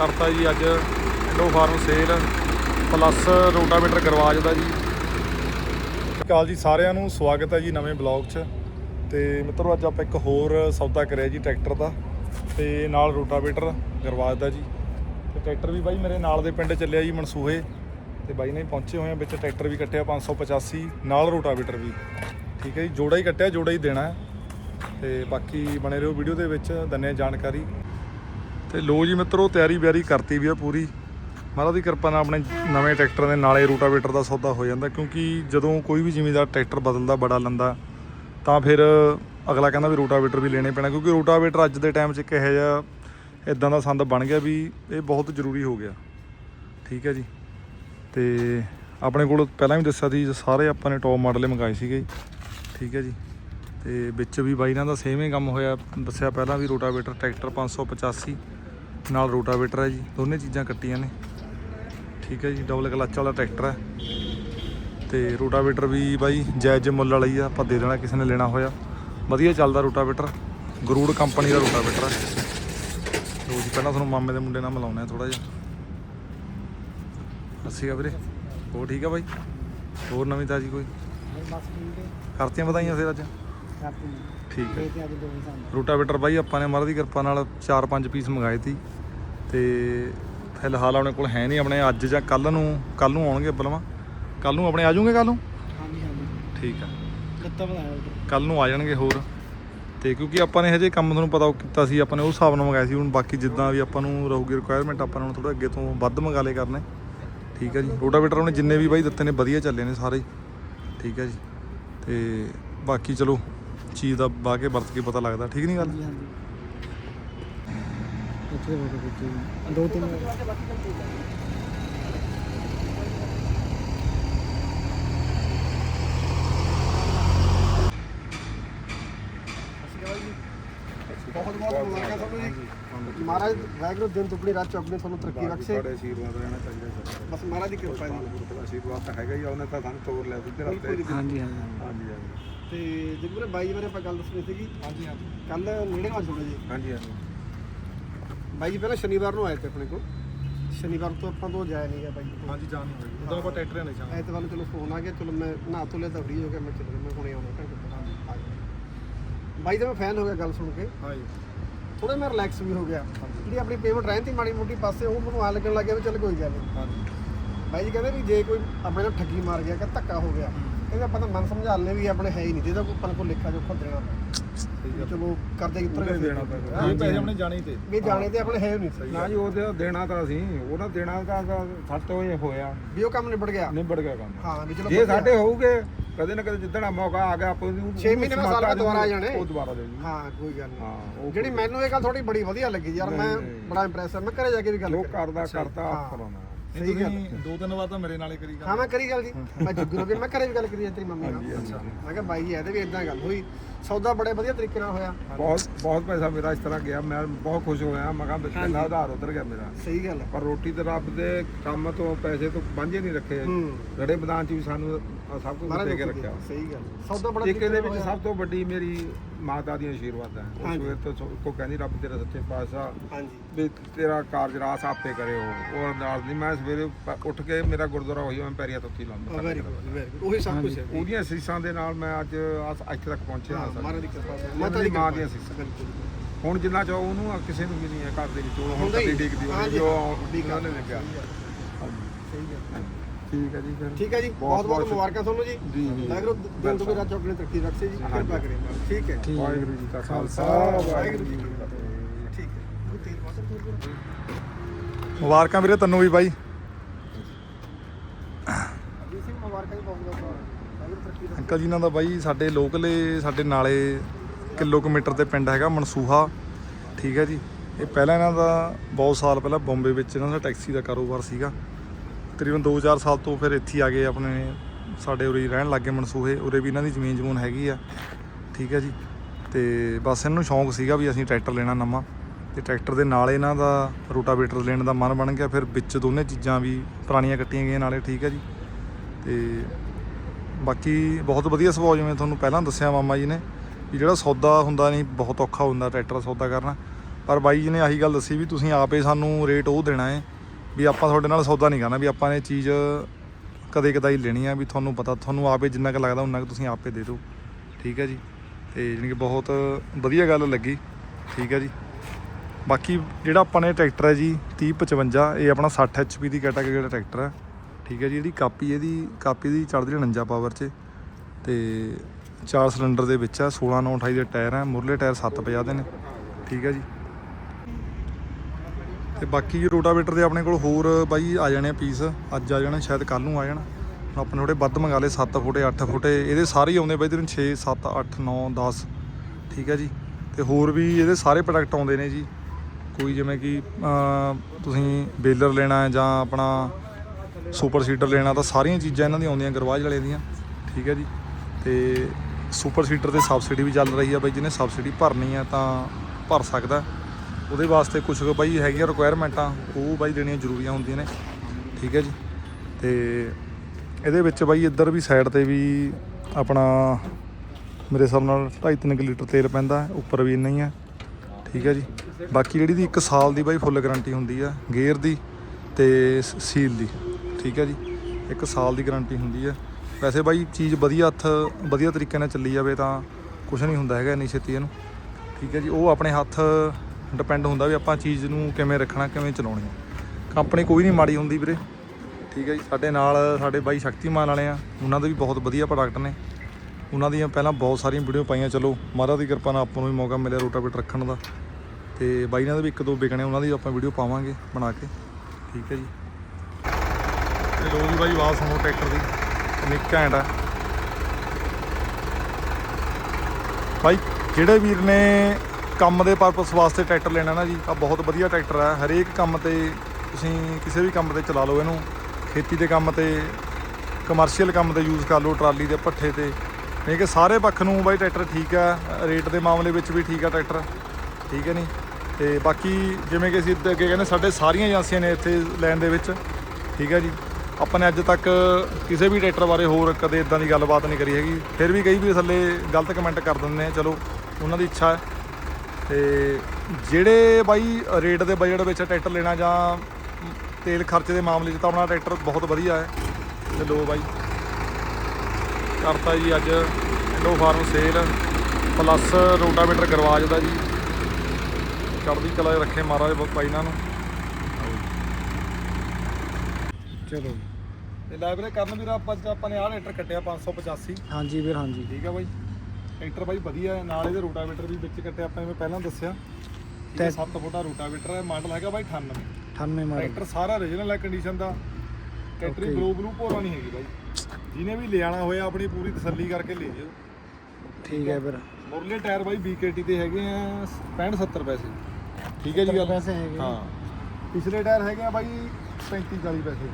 ਕਰਤਾ ਜੀ ਅੱਜ Indo Farm sale plus rotavator ਗਰਵਾਜ ਦਾ ਜੀ। ਕਾਲ ਜੀ ਸਾਰਿਆਂ ਨੂੰ ਸਵਾਗਤ ਹੈ ਜੀ ਨਵੇਂ ਬਲੌਗ 'ਚ। ਤੇ ਮਿੱਤਰੋ ਅੱਜ ਆਪਾਂ ਇੱਕ ਹੋਰ ਸੌਦਾ ਕਰਿਆ ਜੀ ਟਰੈਕਟਰ ਦਾ। ਤੇ ਨਾਲ ਰੋਟਾਵੇਟਰ ਗਰਵਾਜ ਦਾ ਜੀ। ਤੇ ਟਰੈਕਟਰ ਵੀ ਬਾਈ ਮੇਰੇ ਨਾਲ ਦੇ ਪਿੰਡ ਚੱਲਿਆ ਜੀ ਮਨਸੂਹੇ। ਤੇ ਬਾਈ ਨੇ ਪਹੁੰਚੇ ਹੋਏ ਆ ਵਿੱਚ ਟਰੈਕਟਰ ਵੀ ਕੱਟਿਆ 585 ਨਾਲ ਰੋਟਾਵੇਟਰ ਵੀ। ਠੀਕ ਹੈ ਜੀ, ਜੋੜਾ ਹੀ ਕੱਟਿਆ, ਜੋੜਾ ਹੀ ਦੇਣਾ ਹੈ। ਤੇ ਬਾਕੀ ਬਣੇ ਰਹੋ ਵੀਡੀਓ ਦੇ ਵਿੱਚ ਦੰਨੇ ਜਾਣਕਾਰੀ। ਤੇ ਲੋ ਜੀ ਮਿੱਤਰੋ, ਤਿਆਰੀ ਬਿਆਰੀ ਕਰਤੀ ਵੀ ਆ ਪੂਰੀ। ਮਹਾਰਾਜ ਦੀ ਕਿਰਪਾ ਨਾਲ ਆਪਣੇ ਨਵੇਂ ਟਰੈਕਟਰ ਦੇ ਨਾਲੇ ਰੋਟਾਵੇਟਰ ਦਾ ਸੌਦਾ ਹੋ ਜਾਂਦਾ, ਕਿਉਂਕਿ ਜਦੋਂ ਕੋਈ ਵੀ ਜ਼ਿਮੀਦਾਰ ਟਰੈਕਟਰ ਬਦਲਦਾ, ਬੜਾ ਲੰਦਾ, ਤਾਂ ਫਿਰ ਅਗਲਾ ਕਹਿੰਦਾ ਵੀ ਰੋਟਾਵੇਟਰ ਵੀ ਲੈਣੇ ਪੈਣਾ, ਕਿਉਂਕਿ ਰੋਟਾਵੇਟਰ ਅੱਜ ਦੇ ਟਾਈਮ 'ਚ ਇੱਕ ਇਹੋ ਜਿਹਾ ਇਦਾਂ ਦਾ ਸੰਦ ਬਣ ਗਿਆ ਵੀ ਇਹ ਬਹੁਤ ਜ਼ਰੂਰੀ ਹੋ ਗਿਆ। ਠੀਕ ਹੈ ਜੀ। ਤੇ ਆਪਣੇ ਕੋਲ ਪਹਿਲਾਂ ਵੀ ਦੱਸਿਆ ਸੀ, ਸਾਰੇ ਆਪਾਂ ਨੇ ਟੌਪ ਮਾਡਲੇ ਮੰਗਾਏ ਸੀਗੇ। ਠੀਕ ਹੈ ਜੀ। ਤੇ ਵਿੱਚ ਵੀ ਬਾਈ ਨਾਲ ਦਾ ਸੇਮ ਹੀ ਕੰਮ ਹੋਇਆ, ਦੱਸਿਆ ਪਹਿਲਾਂ ਵੀ ਰੋਟਾਵੇਟਰ ਟਰੈਕਟਰ 585 ਨਾਲ ਰੋਟਾਵੇਟਰ ਹੈ ਜੀ ਦੋਨੇ ਚੀਜ਼ਾਂ ਕੱਟੀਆਂ ਨੇ। ਠੀਕ ਹੈ ਜੀ ਡਬਲ ਕਲੱਚ ਵਾਲਾ ਟਰੈਕਟਰ ਹੈ। ਤੇ ਰੋਟਾਵੇਟਰ ਵੀ ਬਾਈ ਜਾਇਜ਼ ਮੁੱਲ ਵਾਲਾ ਹੀ ਆ ਆਪਾਂ ਦੇ ਦੇਣਾ ਕਿਸੇ ਨੇ ਲੈਣਾ ਹੋਇਆ। ਵਧੀਆ ਚੱਲਦਾ ਰੋਟਾਵੇਟਰ ਗਰੂੜ ਕੰਪਨੀ ਦਾ ਰੋਟਾਵੇਟਰ ਹੈ। ਲੋ ਜੀ ਪਹਿਲਾਂ ਤੁਹਾਨੂੰ ਮਾਮੇ ਦੇ ਮੁੰਡੇ ਨਾਲ ਮਿਲਾਉਣਾ ਥੋੜਾ ਜਿਹਾ। ਅੱਛੀ ਆ ਵੀਰੇ। ਹੋਰ ਠੀਕ ਆ ਬਾਈ? ਹੋਰ ਨਵੀਂ ਤਾਜੀ ਕੋਈ? ਕਰਤੀਆਂ ਵਧਾਈਆਂ ਫਿਰ ਅੱਜ। ਠੀਕ ਹੈ। ਦੇ ਕੇ ਅੱਜ ਦੋ ਸਾਨੂੰ। ਰੋਟਾਵੇਟਰ ਬਾਈ ਆਪਾਂ ਨੇ ਮਹਾਰਾਜ ਦੀ ਕਿਰਪਾ ਨਾਲ 4-5 ਪੀਸ ਮੰਗਾਏ ਸੀ। ਤੇ ਫਿਲਹਾਲ ਆਪਣੇ ਕੋਲ ਹੈ ਨਹੀਂ ਆਪਣੇ ਅੱਜ ਜਾਂ ਕੱਲ ਨੂੰ ਕੱਲ ਨੂੰ ਆਉਣਗੇ ਬਲਵਾ ਕੱਲ ਨੂੰ ਆਪਣੇ ਆ ਜਾਓਗੇ ਕੱਲ ਨੂੰ? ਹਾਂਜੀ ਹਾਂਜੀ। ਠੀਕ ਆ ਲੱਤਾ ਬਣਾਇਆ ਉਹ ਕੱਲ ਨੂੰ ਆ ਜਾਣਗੇ ਹੋਰ। ਤੇ ਕਿਉਂਕਿ ਆਪਾਂ ਨੇ ਹਜੇ ਕੰਮ ਤੁਹਾਨੂੰ ਪਤਾ ਉਹ ਕੀਤਾ ਸੀ ਆਪਾਂ ਨੇ ਉਸ ਹਿਸਾਬ ਨਾਲ ਮੰਗਾਇਆ ਸੀ। ਹੁਣ ਬਾਕੀ ਜਿੱਦਾਂ ਵੀ ਆਪਾਂ ਨੂੰ ਰਹੂਗੀ ਰਿਕੁਆਇਰਮੈਂਟ ਆਪਾਂ ਨੂੰ ਥੋੜਾ ਅੱਗੇ ਤੋਂ ਵੱਧ ਮੰਗਾ ਲੇ ਕਰਨੇ। ਠੀਕ ਹੈ ਜੀ। ਰੋਟਾਵੇਟਰ ਉਹਨੇ ਜਿੰਨੇ ਵੀ ਬਾਈ ਦਿੱਤੇ ਨੇ ਵਧੀਆ ਚੱਲੇ ਨੇ ਸਾਰੇ। ਹੀ। ਠੀਕ ਹੈ ਜੀ। ਤੇ ਬਾਕੀ ਚਲੋ ਚੀਜ਼ ਦਾ ਬਾਹ ਕੇ ਵਰਤ ਕੇ ਪਤਾ ਲੱਗਦਾ ਠੀਕ ਨਹੀਂ ਗੱਲ? ਹਾਂਜੀ ਹਾਂਜੀ। ਇੱਥੇ ਹੋ ਗਏ ਦੋ ਤਿੰਨ ਬਹੁਤ ਬਹੁਤ ਮੁਬਾਰਕਾਂ ਤੁਹਾਨੂੰ ਜੀ। ਮਹਾਰਾਜ ਵਾਹਿਗੁਰੂ ਦਿਨ ਦੁਪੜੀ ਰਾਤ ਚੌਗਣੀ ਤੁਹਾਨੂੰ ਤਰੱਕੀ ਬਖਸ਼ੇ। ਤੁਹਾਡੇ ਆਸ਼ੀਰਵਾਦ ਰਹਿਣਾ ਚਾਹੀਦਾ ਸਰ ਬਸ ਮਹਾਰਾਜ ਦੀ ਕਿਰਪਾ ਹੈ। ਤੁਹਾਡਾ ਆਸ਼ੀਰਵਾਦ ਤਾਂ ਹੈਗਾ ਹੀ ਆ, ਉਹਨੇ ਤਾਂ ਸਾਨੂੰ ਤੋਰ ਲਿਆ ਸਿੱਧੇ ਰਸਤੇ। ਹਾਂਜੀ ਹਾਂਜੀ ਹਾਂਜੀ ਹਾਂਜੀ। ਤੇ ਜਿਗਰੇ ਬਾਈ ਬਾਰੇ ਆਪਾਂ ਗੱਲ ਦੱਸਣੀ ਸੀਗੀ ਹਾਂਜੀ ਹਾਂਜੀ। ਕੱਲ ਨੇੜੇ ਆ ਜੁੜੇ ਜੀ। ਹਾਂਜੀ ਹਾਂਜੀ। ਬਾਈ ਜੀ ਪਹਿਲਾਂ ਸ਼ਨੀਵਾਰ ਨੂੰ ਆਏ ਤੇ ਆਪਣੇ ਕੋਲ। ਸ਼ਨੀਵਾਰ ਤੋਂ ਆਪਾਂ ਤੋਂ ਜਾਇਆ ਨਹੀਂ ਗਿਆ ਬਾਈ। ਕੋਲ। ਹਾਂਜੀ ਜਾਣ ਨੂੰ ਹੋਈ ਉਦੋਂ ਆਪਾਂ ਟਰੈਕਟਰ ਨਹੀਂ ਚਾਹਾਂ ਐਤਵਾਰ ਨੂੰ ਚਲੋ ਫੋਨ ਆ ਗਿਆ ਚਲੋ ਮੈਂ ਨਹਾ ਧੋ ਲਿਆ ਤਾਂ ਫ੍ਰੀ ਹੋ ਗਿਆ ਮੈਂ ਚਲੋ ਮੈਂ ਹੁਣੇ ਆਉਣਾ ਘੰਟੇ ਆ ਗਿਆ ਬਾਈ ਦਾ ਮੈਂ ਫੈਨ ਹੋ ਗਿਆ ਗੱਲ ਸੁਣ ਕੇ। ਹਾਂਜੀ ਥੋੜਾ ਮੈਂ ਰਿਲੈਕਸ ਵੀ ਹੋ ਗਿਆ। ਜਿਹੜੀ ਆਪਣੀ ਪੇਮੈਂਟ ਰਹਿੰਦੀ ਮਾੜੀ ਮੋਟੀ ਪਾਸੇ ਉਹ ਮੈਨੂੰ ਆ ਲੱਗਣ ਲੱਗਿਆ ਵੀ ਚੱਲ ਕੋਈ ਗੱਲ ਨਹੀਂ ਹਾਂਜੀ। ਬਾਈ ਜੀ ਕਹਿੰਦੇ ਵੀ ਜੇ ਕੋਈ ਆਪਣੇ ਨਾਲ ਠੱਗੀ ਮਾਰ ਗਿਆ ਕਿ ਧੱਕਾ ਹੋ ਗਿਆ। ਕਹਿੰਦੇ ਆਪਾਂ ਤਾਂ ਮਨ ਸਮਝਾ ਲੈਣੇ ਵੀ ਆਪਣੇ ਹੈ ਹੀ ਨਹੀਂ ਜਿਹਦਾ ਕੋਈ ਆਪਾਂ ਲੇਖਾ ਜੋਖਾ ਦੇਣਾ। ਵੀ ਚਲੋ ਕਰਦੇ ਉਹਨੇ ਦੇਣਾ ਪੈਂਦਾ। ਇਹ ਪੈਸੇ ਆਪਣੇ ਜਾਣੇ ਹੀ ਤੇ। ਵੀ ਜਾਣੇ ਤੇ ਆਪਣੇ ਹੈ ਹੀ ਨਹੀਂ। ਨਾ ਜੀ ਉਹਦੇ ਦੇਣਾ ਤਾਂ ਅਸੀਂ ਉਹਨਾਂ ਦੇਣਾ ਤਾਂ ਤਾਂ ਸੱਤ ਵਜੇ ਹੋਇਆ। ਵੀ ਉਹ ਕੰਮ ਨਿਬੜ ਗਿਆ? ਨਿਬੜ ਗਿਆ ਕੰਮ। ਹਾਂ ਵੀ ਚਲੋ ਜੇ ਸਾਡੇ ਹੋਊਗੇ ਕਦੇ ਨਾ ਕਦੇ ਜਿੱਦਣ ਮੌਕਾ ਆ ਗਿਆ ਆਪਾਂ ਨੂੰ ਛੇ ਮਹੀਨੇ ਬਾਅਦ ਸਾਲ ਬਾਅਦ ਦੁਬਾਰਾ ਆ ਜਾਣੇ। ਉਹ ਦੁਬਾਰਾ ਦੇ ਜੀ ਹਾਂ ਕੋਈ ਗੱਲ ਨਹੀਂ। ਹਾਂ ਉਹ ਜਿਹੜੀ ਮੈਨੂੰ ਇਹ ਗੱਲ ਥੋੜੀ ਬੜੀ ਵਧੀਆ ਲੱਗੀ ਯਾਰ ਮੈਂ ਨਹੀਂ, ਨਹੀਂ। ਬੜਾ ਇੰਪ੍ਰੈਸ ਹਾਂ ਮੈਂ ਘਰੇ ਜਾ ਕੇ ਵੀ ਗੱਲ ਲੋਕ ਕਰੀ। ਕਰਦਾ ਕਰਤਾ ਹਾਂ। ਆਪ ਕਰਾਉਣਾ ਸਹੀ ਗੱਲ ਤੁਸੀਂ ਦੋ ਤਿੰਨ ਵਾਰ ਤਾਂ ਮੇਰੇ ਨਾਲ ਹੀ ਕਰੀ ਹਾਂ ਗੱਲ ਮੈਂ ਕਰੀ ਗੱਲ ਜੀ। ਮੈਂ ਜੁੱਗੂ ਨੂੰ ਵੀ ਮੈਂ ਘਰੇ ਵੀ ਗੱਲ ਕਰੀ ਆ ਤੇਰੀ ਮੰਮੀ ਨਾਲ। ਹਾਂਜੀ, ਹਾਂਜੀ। ਮੈਂ ਕਿਹਾ ਬਾਈ ਇਹਦੇ ਵੀ ਇਦਾਂ ਗੱਲ ਹੋਈ। ਸੌਦਾ ਬੜੇ ਵਧੀਆ ਤਰੀਕੇ ਨਾਲ ਹੋਇਆ। ਬਹੁਤ ਬਹੁਤ ਪੈਸਾ ਮੇਰਾ ਇਸ ਤਰ੍ਹਾਂ ਗਿਆ। ਮੈਂ ਬਹੁਤ ਖੁਸ਼ ਹੋਇਆ। ਮੈਂ ਕਿਹਾ ਪਹਿਲਾ ਆਧਾਰ ਉਧਰ ਗਿਆ ਮੇਰਾ। ਸਹੀ ਗੱਲ ਹੈ। ਪਰ ਰੋਟੀ ਤੇ ਰੱਬ ਦੇ ਕੰਮ ਤੋਂ ਪੈਸੇ ਤੋਂ ਵਾਂਝੇ ਨਹੀਂ ਰੱਖੇ। ਰੜੇ ਮੈਦਾਨ ਚ ਵੀ ਸਾਨੂੰ ਸਭ ਕੁਝ ਦੇ ਕੇ ਰੱਖਿਆ। ਸਹੀ ਗੱਲ ਸੌਦਾ ਬੜਾ ਇੱਕ ਇਹਦੇ ਵਿੱਚ ਸਭ ਤੋਂ ਵੱਡੀ ਮੇਰੀ ਮਾਤਾ ਦੀ ਆਸ਼ੀਰਵਾਦ ਹੈ। ਹਾਂਜੀ। ਸਵੇਰ ਤੋਂ ਸੋ- ਕੋ ਕਹਿੰਦੀ ਰੱਬ ਤੇਰਾ ਸੱਚੇ ਪਾਤਸ਼ਾਹ। ਹਾਂਜੀ। ਵੀ ਤੇਰਾ ਕਾਰਜ ਰਾਸ ਆਪੇ ਕਰੇ ਉਹ। ਉਹ ਨਾਲ ਦੀ ਮੈਂ ਸਵੇਰੇ ਪ- ਉੱਠ ਕੇ ਮੇਰਾ ਗੁਰਦੁਆਰਾ ਹੋਈ ਮੈਂ ਪੈਰੀਆ ਤੋਂ ਲਾਉਂਦਾ। ਵੈਰੀ ਗੁੱਡ ਵੈਰੀ ਗੁੱਡ ਉਹੀ ਸਭ ਕੁਝ ਹੈ। ਉਹਦੀਆਂ ਅਸੀਸਾਂ ਦੇ ਨਾਲ ਮੈਂ ਅੱਜ ਆਸ- ਇੱਥੇ ਤੱਕ ਪਹੁੰਚਿਆ ਹਾਂ ਹਾਂ ਮਹਾਰਾਜ ਦੀ ਕਿਰਪਾ ਹੈ ਮਾਤਾ ਦੀ ਮਾਂ ਦੀਆਂ। ਅਸੀਸਾਂ। ਬਿਲਕੁਲ ਹੁਣ ਜਿੰਨਾ ਚਾਹੋ ਉਹਨੂੰ ਆ ਕਿਸੇ ਨੂੰ ਵੀ ਨਹੀਂ ਹੈ। ਘਰ ਦੇ ਵਿੱਚ ਉਹ ਹੁਣ ਹੁੰਦਾ ਹੀ। ਕਦੀ ਡਿੱਗਦੀ ਹਾਂਜੀ, ਹੋਣੀ ਜੋ। ਠੀਕ ਉਹਨਾਂ ਨੇ ਲਿਖਿਆ ਸਹੀ ਗੱਲ ਠੀਕ ਹੈ ਜੀ ਫਿਰ। ਠੀਕ ਹੈ ਜੀ ਬਹੁਤ ਬਹੁਤ- ਮੁਬਾਰਕਾਂ ਤੁਹਾਨੂੰ ਜੀ। ਜੀ, ਜੀ। ਵਾਹਿਗੁਰੂ ਦਿਨ ਤੋਂ ਰਾਤ ਚੌਕਣੇ ਤਰੱਕੀ ਰੱਖੇ ਜੀ। ਕਿਰਪਾ ਕਰੇ ਠੀਕ ਹੈ। ਵਾਹਿਗੁਰੂ ਜੀ ਕਾ ਖਾਲਸਾ ਵਾਹਿਗੁਰੂ ਜੀ ਕੀ ਫਤਿਹ। ਠੀਕ ਹੈ। ਮੁਬਾਰਕਾਂ ਵੀਰੇ ਤੈਨੂੰ ਵੀ ਬਾਈ। ਜੀ ਸਿੰਘ ਮੁਬਾਰਕਾਂ ਜੀ ਬਹੁਤ ਬਹੁਤ ਵਾਹਿਗੁਰੂ ਤਰੱਕੀ ਰੱਖੇ। ਅੰਕਲ ਜੀ ਨਾਲ ਦਾ ਬਾਈ ਸਾਡੇ ਲੋਕਲੇ ਸਾਡੇ ਨਾਲੇ ਕਿਲੋਮੀਟਰ ਤੇ ਪਿੰਡ ਹੈਗਾ ਮਨਸੂਹਾ। ਠੀਕ ਹੈ ਜੀ। ਇਹ ਪਹਿਲਾਂ ਇਹਨਾਂ ਦਾ ਬਹੁਤ ਸਾਲ ਪਹਿਲਾਂ ਬੰਬੇ ਵਿੱਚ ਇਹਨਾਂ ਦਾ ਟੈਕਸੀ ਦਾ ਕਾਰੋਬਾਰ ਸੀਗਾ। ਤਕਰੀਬਨ 2-4 ਸਾਲ ਤੋਂ ਫਿਰ ਇੱਥੇ ਆ ਗਏ ਆਪਣੇ, ਸਾਡੇ ਉਰੇ ਹੀ ਰਹਿਣ ਲੱਗੇ ਮਨਸੂਹੇ, ਉਰੇ ਵੀ ਇਹਨਾਂ ਦੀ ਜ਼ਮੀਨ ਜਮੂਨ ਹੈਗੀ ਆ। ਠੀਕ ਹੈ ਜੀ। ਤੇ ਬਸ ਇਹਨਾਂ ਨੂੰ ਸ਼ੌਂਕ ਸੀਗਾ ਵੀ ਅਸੀਂ ਟਰੈਕਟਰ ਲੈਣਾ ਨਵਾਂ। ਤੇ ਟਰੈਕਟਰ ਦੇ ਨਾਲ ਇਹਨਾਂ ਦਾ ਰੋਟਾਵੇਟਰ ਲੈਣ ਦਾ ਮਨ ਬਣ ਗਿਆ। ਫਿਰ ਵਿੱਚ ਦੋਨੇ ਚੀਜ਼ਾਂ ਵੀ ਪੁਰਾਣੀਆਂ ਕੱਟੀਆਂ ਗਈਆਂ ਨਾਲੇ, ਠੀਕ ਹੈ ਜੀ। ਤੇ ਬਾਕੀ ਬਹੁਤ ਵਧੀਆ ਸੁਭਾਅ ਜਿਵੇਂ ਤੁਹਾਨੂੰ ਪਹਿਲਾਂ ਦੱਸਿਆ ਮਾਮਾ ਜੀ ਨੇ, ਵੀ ਜਿਹੜਾ ਸੌਦਾ ਹੁੰਦਾ ਨਹੀਂ, ਬਹੁਤ ਔਖਾ ਹੁੰਦਾ ਟਰੈਕਟਰ ਸੌਦਾ ਕਰਨਾ। ਪਰ ਬਾਈ ਜੀ ਨੇ ਆਹੀ ਗੱਲ ਦੱਸੀ ਵੀ ਤੁਸੀਂ ਆਪੇ ਸਾਨੂੰ ਰੇਟ ਉਹ ਦੇਣਾ ਹੈ ਵੀ ਆਪਾਂ ਤੁਹਾਡੇ ਨਾਲ ਸੌਦਾ ਨਹੀਂ ਕਰਨਾ, ਵੀ ਆਪਾਂ ਨੇ ਚੀਜ਼ ਕਦੇ ਕਦਾਈ ਲੈਣੀ ਆ, ਵੀ ਤੁਹਾਨੂੰ ਪਤਾ, ਤੁਹਾਨੂੰ ਆਪੇ ਜਿੰਨਾ ਕੁ ਲੱਗਦਾ ਉਨਾ ਕੁ ਤੁਸੀਂ ਆਪੇ ਦੇ ਦਿਓ। ਠੀਕ ਹੈ ਜੀ? ਤੇ ਜਾਣੀ ਕਿ ਬਹੁਤ ਵਧੀਆ ਗੱਲ ਲੱਗੀ। ਠੀਕ ਹੈ ਜੀ? ਬਾਕੀ ਜਿਹੜਾ ਆਪਾਂ ਨੇ ਟਰੈਕਟਰ ਹੈ ਜੀ 3055 ਇਹ ਆਪਣਾ 60 HP ਦੀ ਕੈਟਾਗਰੀ ਦਾ ਟਰੈਕਟਰ ਹੈ ਠੀਕ ਹੈ ਜੀ, ਇਹਦੀ ਕਾਪੀ ਇਹਦੀ ਕਾਪੀ ਦੀ ਚੜ੍ਹਦੀ 49 ਪਾਵਰ 'ਚ। ਤੇ ਚਾਰ ਸਿਲੰਡਰ ਦੇ ਵਿੱਚ ਆ 16 9 28 ਦੇ ਟਾਇਰ ਆ, ਮੁਰਲੇ ਟਾਇਰ 750 ਦੇ ਨੇ। ਠੀਕ ਹੈ ਜੀ? ਤੇ ਬਾਕੀ ਰੋਟਾਵੇਟਰ ਦੇ ਆਪਣੇ ਕੋਲ ਹੋਰ ਬਾਈ ਆ ਜਾਣੇ ਆ ਪੀਸ ਅੱਜ ਆ ਜਾਣੇ, ਸ਼ਾਇਦ ਕੱਲ ਨੂੰ ਆ ਜਾਣ। ਹੁਣ ਆਪਣੇ ਥੋੜੇ ਵੱਧ ਮੰਗਾ ਲਏ 7 ਫੁੱਟੇ 8 ਫੁੱਟੇ। ਇਹਦੇ ਸਾਰੇ ਹੀ ਆਉਂਦੇ ਬਾਈ ਤੈਨੂੰ 6 7 8 9 10 ਠੀਕ ਹੈ ਜੀ? ਤੇ ਹੋਰ ਵੀ ਇਹਦੇ ਸਾਰੇ ਪ੍ਰੋਡਕਟ ਆਉਂਦੇ ਨੇ ਜੀ। ਕੋਈ ਜਿਵੇਂ ਕਿ ਤੁਸੀਂ ਬੇਲਰ ਲੈਣਾ ਹੈ ਜਾਂ ਆਪਣਾ ਸੁਪਰ ਸੀਟਰ ਲੈਣਾ, ਤਾਂ ਸਾਰੀਆਂ ਚੀਜ਼ਾਂ ਇਹਨਾਂ ਦੀਆਂ ਆਉਂਦੀਆਂ ਗਰਵਾਜ ਵਾਲੇ ਦੀਆਂ। ਠੀਕ ਹੈ ਜੀ? ਤੇ ਸੁਪਰ ਸੀਟਰ ਤੇ ਸਬਸਿਡੀ ਵੀ ਚੱਲ ਰਹੀ ਆ ਬਾਈ, ਜਿਹਨੇ ਸਬਸਿਡੀ ਭਰਨੀ ਆ ਤਾਂ ਭਰ ਸਕਦਾ। ਉਹਦੇ ਵਾਸਤੇ ਕੁਝ ਕੁ ਬਾਈ ਹੈਗੀਆਂ ਰਿਕੁਆਇਰਮੈਂਟਾਂ ਉਹ ਬਾਈ ਦੇਣੀਆਂ ਜ਼ਰੂਰੀਆਂ ਹੁੰਦੀਆਂ ਨੇ। ਠੀਕ ਹੈ ਜੀ। ਤੇ ਇਹਦੇ ਵਿੱਚ ਬਾਈ ਇੱਧਰ ਵੀ ਸਾਈਡ ਤੇ ਵੀ ਆਪਣਾ ਮੇਰੇ ਹਿਸਾਬ ਨਾਲ 2.5-3 ਲੀਟਰ ਤੇਲ ਪੈਂਦਾ, ਉੱਪਰ ਵੀ ਇੰਨਾ ਹੀ ਹੈ ਠੀਕ ਹੈ ਜੀ। ਬਾਕੀ ਜਿਹੜੀ ਦੀ 1 ਸਾਲ ਦੀ ਬਾਈ ਫੁੱਲ ਗਾਰੰਟੀ ਹੁੰਦੀ ਆ ਗੇਅਰ ਦੀ ਤੇ ਸੀਲ ਦੀ। ਠੀਕ ਹੈ ਜੀ। 1 ਸਾਲ ਦੀ ਗਾਰੰਟੀ ਹੁੰਦੀ ਹੈ ਵੈਸੇ ਬਾਈ ਚੀਜ਼ ਵਧੀਆ ਹੱਥ, ਵਧੀਆ ਤਰੀਕੇ ਨਾਲ ਚੱਲੀ ਜਾਵੇ ਤਾਂ ਕੁਝ ਨਹੀਂ ਹੁੰਦਾ ਹੈਗਾ ਇੰਨੀ ਛੇਤੀ ਇਹਨੂੰ। ਠੀਕ ਹੈ ਜੀ। ਉਹ ਆਪਣੇ ਹੱਥ ਡਿਪੈਂਡ ਹੁੰਦਾ ਵੀ ਆਪਾਂ ਚੀਜ਼ ਨੂੰ ਕਿਵੇਂ ਰੱਖਣਾ, ਕਿਵੇਂ ਚਲਾਉਣੀ ਹੈ ਕੰਪਨੀ ਕੋਈ ਨਹੀਂ ਮਾੜੀ ਹੁੰਦੀ ਵੀਰੇ। ਠੀਕ ਹੈ ਜੀ, ਸਾਡੇ ਨਾਲ ਸਾਡੇ ਬਾਈ ਸ਼ਕਤੀਮਾਨ ਵਾਲੇ ਆ। ਉਹਨਾਂ ਦੇ ਵੀ ਬਹੁਤ ਵਧੀਆ ਪ੍ਰੋਡਕਟ ਨੇ। ਉਹਨਾਂ ਦੀਆਂ ਪਹਿਲਾਂ ਬਹੁਤ ਸਾਰੀਆਂ ਵੀਡੀਓ ਪਾਈਆਂ, ਚਲੋ ਮਹਾਰਾਜ ਦੀ ਕਿਰਪਾ ਨਾਲ ਆਪਾਂ ਨੂੰ ਵੀ ਮੌਕਾ ਮਿਲਿਆ ਰੋਟਾਵੇਟਰ ਰੱਖਣ ਦਾ। ਤੇ ਬਾਈ ਨਾਲ ਦੇ ਵੀ ਇੱਕ ਦੋ ਵਿਕਣੇ, ਉਹਨਾਂ ਦੀ ਆਪਾਂ ਵੀਡੀਓ ਪਾਵਾਂਗੇ ਬਣਾ ਕੇ। ਠੀਕ ਹੈ ਜੀ। ਤੇ ਲੋ ਜੀ ਬਾਈ ਆਵਾਜ਼ ਸੁਣੋ ਟਰੈਕਟਰ ਦੀ। ਕਿੰਨੀ ਘੈਂਟ ਆ। ਬਾਈ, ਜਿਹੜੇ ਵੀਰ ਨੇ ਕੰਮ ਦੇ ਪਰਪਸ ਵਾਸਤੇ ਟਰੈਕਟਰ ਲੈਣਾ ਨਾ ਜੀ ਆ ਬਹੁਤ ਵਧੀਆ ਟਰੈਕਟਰ ਹੈ ਹਰੇਕ ਕੰਮ ਤੇ ਤੁਸੀਂ ਕਿਸੇ ਵੀ ਕੰਮ ਤੇ ਚਲਾ ਲਓ ਇਹਨੂੰ। ਖੇਤੀ ਦੇ ਕੰਮ ਤੇ ਕਮਰਸ਼ੀਅਲ ਕੰਮ ਤੇ ਯੂਜ਼ ਕਰ ਲਓ, ਟਰਾਲੀ ਦੇ ਪੱਠੇ ਤੇ। ਨਹੀਂ ਕਿ ਸਾਰੇ ਪੱਖ ਨੂੰ ਬਾਈ ਟਰੈਕਟਰ ਠੀਕ ਆ ਰੇਟ ਦੇ ਮਾਮਲੇ ਵਿੱਚ ਵੀ ਠੀਕ ਆ ਟਰੈਕਟਰ ਠੀਕ ਹੈ ਨਹੀਂ ਤੇ ਬਾਕੀ ਜਿਵੇਂ ਕਿ ਅਸੀਂ ਅੱਗੇ ਕਹਿੰਦੇ, ਸਾਡੇ ਸਾਰੀਆਂ ਏਜੰਸੀਆਂ ਨੇ ਇੱਥੇ ਲੈਣ ਦੇ ਵਿੱਚ। ਠੀਕ ਹੈ ਜੀ? ਆਪਾਂ ਨੇ ਅੱਜ ਤੱਕ ਕਿਸੇ ਵੀ ਟਰੈਕਟਰ ਬਾਰੇ ਹੋਰ ਕਦੇ ਇਦਾਂ ਦੀ ਗੱਲਬਾਤ ਨਹੀਂ ਕਰੀ ਹੈਗੀ। ਫਿਰ ਵੀ ਕਈ ਵੀ ਥੱਲੇ ਗਲਤ ਕਮੈਂਟ ਕਰ ਦਿੰਦੇ ਨੇ ਚਲੋ, ਉਹਨਾਂ ਦੀ ਇੱਛਾ ਹੈ। ਤੇ ਜਿਹੜੇ ਬਾਈ ਰੇਟ ਦੇ ਬਜਟ ਵਿੱਚ ਟਰੈਕਟਰ ਲੈਣਾ ਜਾਂ ਤੇਲ ਖਰਚ ਦੇ ਮਾਮਲੇ 'ਚ ਤਾਂ ਆਪਣਾ ਟਰੈਕਟਰ ਬਹੁਤ ਵਧੀਆ ਹੈ। ਤੇ ਲੋ ਬਾਈ। ਕਰਤਾ ਜੀ ਅੱਜ Indo Farm sale plus rotavator ਗਰਵਾਜ ਦਾ ਜੀ। ਚੜ੍ਹਦੀ ਕਲਾ ਰੱਖੇ ਮਹਾਰਾਜ ਬਾਈ ਇਹਨਾਂ ਨੂੰ। ਚਲੋ ਤੇ ਲਾਇਬ੍ਰੇਰੀ ਕਰਨ ਵੀਰ ਆਪਾਂ ਆਪਾਂ ਨੇ ਆਹ ਟਰੈਕਟਰ ਕੱਟਿਆ 585 ਹਾਂਜੀ ਵੀਰ ਹਾਂਜੀ। ਠੀਕ ਹੈ ਬਾਈ। ਟਰੈਕਟਰ ਬਾਈ ਵਧੀਆ ਹੈ ਨਾਲ ਇਹਦੇ ਰੋਟਾਵੇਟਰ ਵੀ ਵਿੱਚ ਕੱਟਿਆ ਆਪਾਂ ਜਿਵੇਂ ਪਹਿਲਾਂ ਦੱਸਿਆ ਤੇ ਤੇ- 7 ਫੁੱਟਾ ਰੋਟਾਵੇਟਰ ਹੈ ਮਾਡਲ ਹੈਗਾ ਬਾਈ 98 98 ਮਾਡਲ ਟਰੈਕਟਰ ਸਾਰਾ origignal ਹੈ ਕੰਡੀਸ਼ਨ ਦਾ। Tractor Okay. ਬਲੂ ਬਲੂ ਭੋਰਾ ਨਹੀਂ ਹੈਗੀ ਬਾਈ। ਜਿਹਨੇ ਵੀ ਲਿਆਣਾ ਹੋਇਆ ਆਪਣੀ ਪੂਰੀ ਤਸੱਲੀ ਕਰਕੇ ਲੈ ਜਿਓ। ਠੀਕ ਹੈ ਵੀਰ ਮੁਰਲੇ ਟਾਇਰ ਬਾਈ BKT ਤੇ ਹੈਗੇ ਆ 65 70 ਪੈਸੇ। ਠੀਕ ਹੈ ਜੀ ਗੱਲ। ਪੈਸੇ ਹੈਗੇ। ਹਾਂ। ਪਿਛਲੇ ਟਾਇਰ ਹੈਗੇ ਆ ਬਾਈ 35 40 ਪੈਸੇ।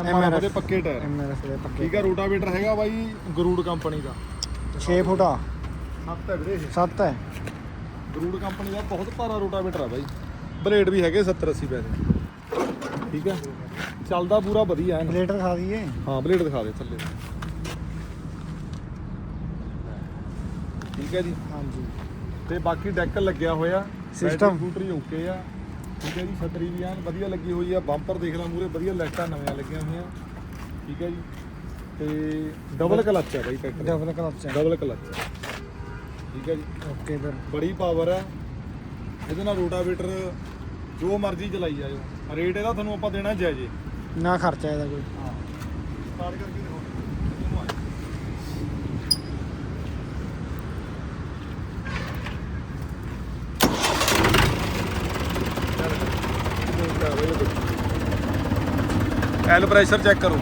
ਐਮਆਰਐਫ ਦੇ ਪੱਕੇ ਟਾਇਰ ਐਮਆਰਐਫ ਦੇ ਪੱਕੇ ਠੀਕ ਹੈ ਰੋਟਾਵੇਟਰ ਹੈਗਾ ਬਾਈ ਗਰੂਡ ਕੰਪਨੀ ਦਾ। 6 ਫੁੱਟਾ। ਸੱਤ ਹੈ ਵੀਰੇ ਇਹ। 7 ਹੈ। ਗਰੂਡ ਕੰਪਨੀ ਦਾ ਬਹੁਤ ਭਾਰਾ ਰੋਟਾਵੇਟਰ ਆ ਬਾਈ। ਬਲੇਡ ਵੀ ਹੈਗੇ 70 80 ਪੈਸੇ। ਠੀਕ ਹੈ। ਚੱਲਦਾ ਪੂਰਾ ਵਧੀਆ ਹੈ ਪਲੇਟ ਦਿਖਾ ਦਈਏ। ਹਾਂ ਬਲੇਡ ਦਿਖਾ ਦੇ ਥੱਲੇ। ਠੀਕ ਹੈ ਜੀ। ਹਾਂਜੀ। ਤੇ ਬਾਕੀ ਡੈਕ ਲੱਗਿਆ ਹੋਇਆ। System। ਸਕੂਟਰੀ ਓਕੇ ਆ। ਠੀਕ ਹੈ ਜੀ ਛਤਰੀ ਵੀ ਐਨ ਵਧੀਆ ਲੱਗੀ ਹੋਈ ਆ। ਬੰਪਰ ਦੇਖ ਲਾ ਮੂਰੇ ਵਧੀਆ ਲਾਈਟਾਂ ਨਵੀਆਂ ਲੱਗੀਆਂ ਹੋਈਆਂ। ਠੀਕ ਹੈ ਜੀ। ਤੇ ਡਬਲ ਕਲੱਚ ਆ ਬਾਈ ਟਰੈਕਟਰ ਡਬਲ ਕਲਚ ਹੈ ਡਬਲ ਕਲੱਚ ਠੀਕ ਹੈ ਜੀ? ਓਕੇ ਵੀਰ ਬੜੀ ਪਾਵਰ ਹੈ। ਇਹਦੇ ਨਾਲ ਰੋਟਾਵੇਟਰ ਜੋ ਮਰਜ਼ੀ ਚਲਾਈ ਜਾਇਓ। ਰੇਟ ਇਹਦਾ ਤੁਹਾਨੂੰ ਆਪਾਂ ਦੇਣਾ ਜਾਇਜ਼। ਜੀ ਨਾ ਖਰਚਾ ਇਹਦਾ ਕੋਈ। ਹਾਂ। ਸਟਾਰਟ ਕਰਕੇ ਆਏ। ਐਲ ਪ੍ਰੈਸ਼ਰ ਚੈੱਕ ਕਰੋ।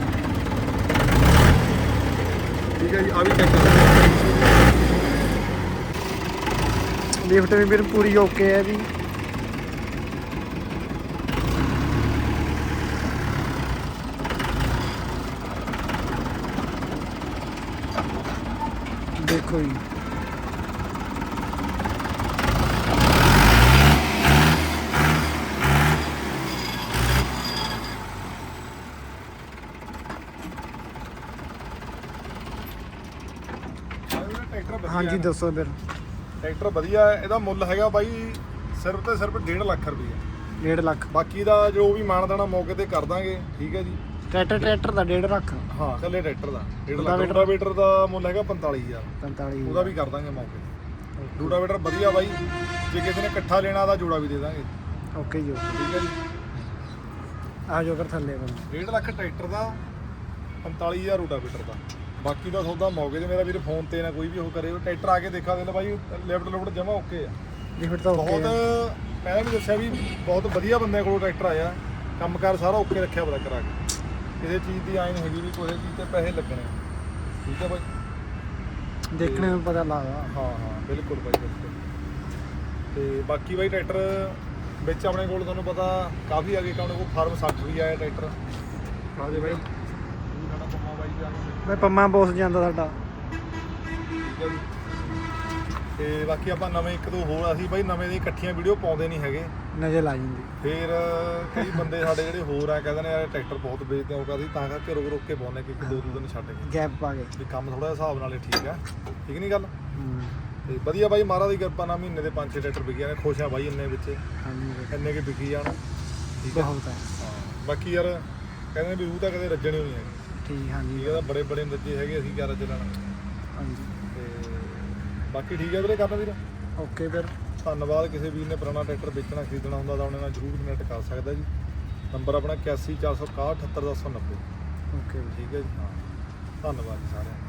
ਠੀਕ ਹੈ ਜੀ ਆ ਵੀ ਚੈੱਕ ਕਰੋ ਲਿਫਟ ਵੀ ਵੀਰ ਪੂਰੀ ਓਕੇ ਹੈ ਜੀ। ਦੇਖੋ ਜੀ। ਹਾਂਜੀ। ਦੱਸੋ ਵੀਰ। ਟਰੈਕਟਰ ਵਧੀਆ ਹੈ ਇਹਦਾ ਮੁੱਲ ਹੈਗਾ ਬਾਈ ਸਿਰਫ ਤੇ ਸਿਰਫ 1.5 ਲੱਖ ਰੁਪਏ 1.5 ਲੱਖ। ਬਾਕੀ ਦਾ ਜੋ ਵੀ ਮਾਨਦਾਨਾ ਮੌਕੇ ਤੇ ਕਰ ਦਾਂਗੇ ਠੀਕ ਹੈ ਜੀ। ਟਰੈਕਟਰ ਟਰੈਕਟਰ ਦਾ 1.5 ਲੱਖ। ਹਾਂ ਕੱਲੇ ਟਰੈਕਟਰ ਦਾ 1.5 ਲੱਖ। ਰੂਟਾਵੇਟਰ? ਦਾ ਮੁੱਲ ਹੈਗਾ 45000 45 ਉਹਦਾ ਵੀ ਕਰ ਦਾਂਗੇ ਮੌਕੇ ਤੇ। ਰੂਟਾਵੇਟਰ ਵਧੀਆ ਬਾਈ ਜੇ ਕਿਸੇ ਨੇ ਇਕੱਠਾ ਲੈਣਾ ਤਾਂ ਜੋੜਾ ਵੀ ਦੇ ਦਾਂਗੇ। ਓਕੇ ਜੀ ਠੀਕ ਹੈ ਜੀ। ਆ ਜੋ ਕਰ ਥੱਲੇ ਬੰਦੇ 1.5 ਲੱਖ ਟਰੈਕਟਰ ਦਾ 45000 ਰੂਟਾਵੇਟਰ ਦਾ। ਬਾਕੀ ਦਾ ਸੌਦਾ ਮੌਕੇ ਤੇ ਮੇਰਾ ਵੀਰ ਫੋਨ ਤੇ ਨਾ ਕੋਈ ਵੀ ਉਹ ਕਰੇ ਉਹ ਟਰੈਕਟਰ ਆ ਕੇ ਦੇਖਾ ਦੇ ਲੈ ਬਾਈ ਲੈਫਟ ਲੁਫਟ ਜਮਾ ਓਕੇ ਆ। ਜੀ ਫਿਰ ਤਾਂ ਬਹੁਤ ਮੈਂ ਵੀ ਦੱਸਿਆ ਵੀ ਬਹੁਤ ਵਧੀਆ ਬੰਦਿਆਂ ਕੋਲੋਂ ਟਰੈਕਟਰ ਆਇਆ ਕੰਮਕਾਰ ਸਾਰਾ ਓਕੇ ਰੱਖਿਆ ਪਤਾ ਕਰਾ ਕੇ। ਕਿਸੇ ਚੀਜ਼ ਦੀ ਆਇਨ ਹੈਗੀ ਵੀ ਕੋਈ ਚੀਜ਼ ਤੇ ਪੈਸੇ ਲੱਗਣੇ ਆ। ਠੀਕ ਹੈ ਬਾਈ? ਦੇਖਣੇ ਨੂੰ ਪਤਾ ਲੱਗਦਾ। ਹਾਂ ਹਾਂ ਬਿਲਕੁਲ ਬਾਈ ਬਿਲਕੁਲ। ਤੇ ਬਾਕੀ ਬਾਈ ਟਰੈਕਟਰ ਵਿੱਚ ਆਪਣੇ ਕੋਲ ਤੁਹਾਨੂੰ ਪਤਾ ਕਾਫੀ ਆ ਗਏ ਕਿ ਆਪਣੇ ਕੋਲ ਫਾਰਮ 60 ਵੀ ਆਇਆ ਟਰੈਕਟਰ। ਆ ਦੇ ਬਾਈ। ਬਾਈ ਪੰਮਾ ਬੋਸ ਜਾਂਦਾ ਸਾਡਾ। ਹੈ ਤੇ ਬਾਕੀ ਆਪਾਂ ਨਵੇਂ ਇੱਕ ਦੋ ਹੋਰ ਅਸੀਂ ਬਾਈ ਨਵੇਂ ਦੀ ਇਕੱਠੀਆਂ ਵੀਡੀਓ ਪਾਉਂਦੇ ਨਹੀਂ ਹੈਗੇ। ਨਜ਼ਰ ਲਾ ਜਾਂਦੀ। ਫਿਰ ਕਈ ਬੰਦੇ ਸਾਡੇ ਜਿਹੜੇ ਹੋਰ ਆ ਕਹਿੰਦੇ ਨੇ ਯਾਰ ਟਰੈਕਟਰ ਬਹੁਤ ਵੇਚਦੇ ਆ ਕਹਿੰਦੇ ਤਾਂ ਕਰਕੇ ਰੁਕ ਰੁਕ ਕੇ ਪਾਉਂਦੇ ਕਿ ਇੱਕ ਦੋ ਦੋ ਦਿਨ ਛੱਡ ਕੇ। ਗੈਪ ਪਾ ਕੇ। ਵੀ ਕੰਮ ਥੋੜਾ ਹਿਸਾਬ ਨਾਲ ਹੀ ਠੀਕ ਆ। ਠੀਕ ਨਹੀਂ ਗੱਲ? ਹੂੰ। ਤੇ ਵਧੀਆ ਬਾਈ ਮਹਾਰਾਜ ਦੀ ਕਿਰਪਾ ਨਾਲ ਮਹੀਨੇ ਦੇ ਪੰਜ ਛੇ ਟਰੈਕਟਰ ਵਿਕੇ ਨੇ ਖੁਸ਼ ਆ ਬਾਈ ਇੰਨੇ ਵਿੱਚ। ਹਾਂਜੀ। ਇੰਨੇ ਕੇ ਵਿਕੀ ਜਾਣ। ਠੀਕ ਆ? ਬਹੁਤ ਹੈ ਹਾਂ ਬਾਕੀ ਯਾਰ ਕਹਿੰਦੇ ਵੀ ਉਹ ਤਾਂ ਕਦੇ ਰੱਜਣੀ ਹੋਣੀ ਹੈਗੀ। ਠੀਕ ਹਾਂਜੀ। ਠੀਕ ਬੜੇ ਬੜੇ ਰੱਜੇ ਹੈਗੇ ਅਸੀਂ ਕਿਆ ਰੱਜ ਲੈਣਾ ਹਾਂਜੀ। ਤੇ ਬਾਕੀ ਠੀਕ ਹੈ ਵੀਰੇ ਕਰਨਾ ਵੀਰ? ਓਕੇ ਫਿਰ। ਧੰਨਵਾਦ ਕਿਸੇ ਵੀਰ ਨੇ ਪੁਰਾਣਾ ਟਰੈਕਟਰ ਵੇਚਣਾ ਖਰੀਦਣਾ ਹੁੰਦਾ ਤਾਂ ਉਹਨੇ ਨਾਲ ਜ਼ਰੂਰ ਕਨੈਕਟ ਕਰ ਸਕਦਾ ਜੀ। ਨੰਬਰ ਆਪਣਾ 8146678190 ਓਕੇ ਠੀਕ ਹੈ ਜੀ ਹਾਂ। ਧੰਨਵਾਦ ਜੀ ਸਾਰਿਆਂ ਦਾ।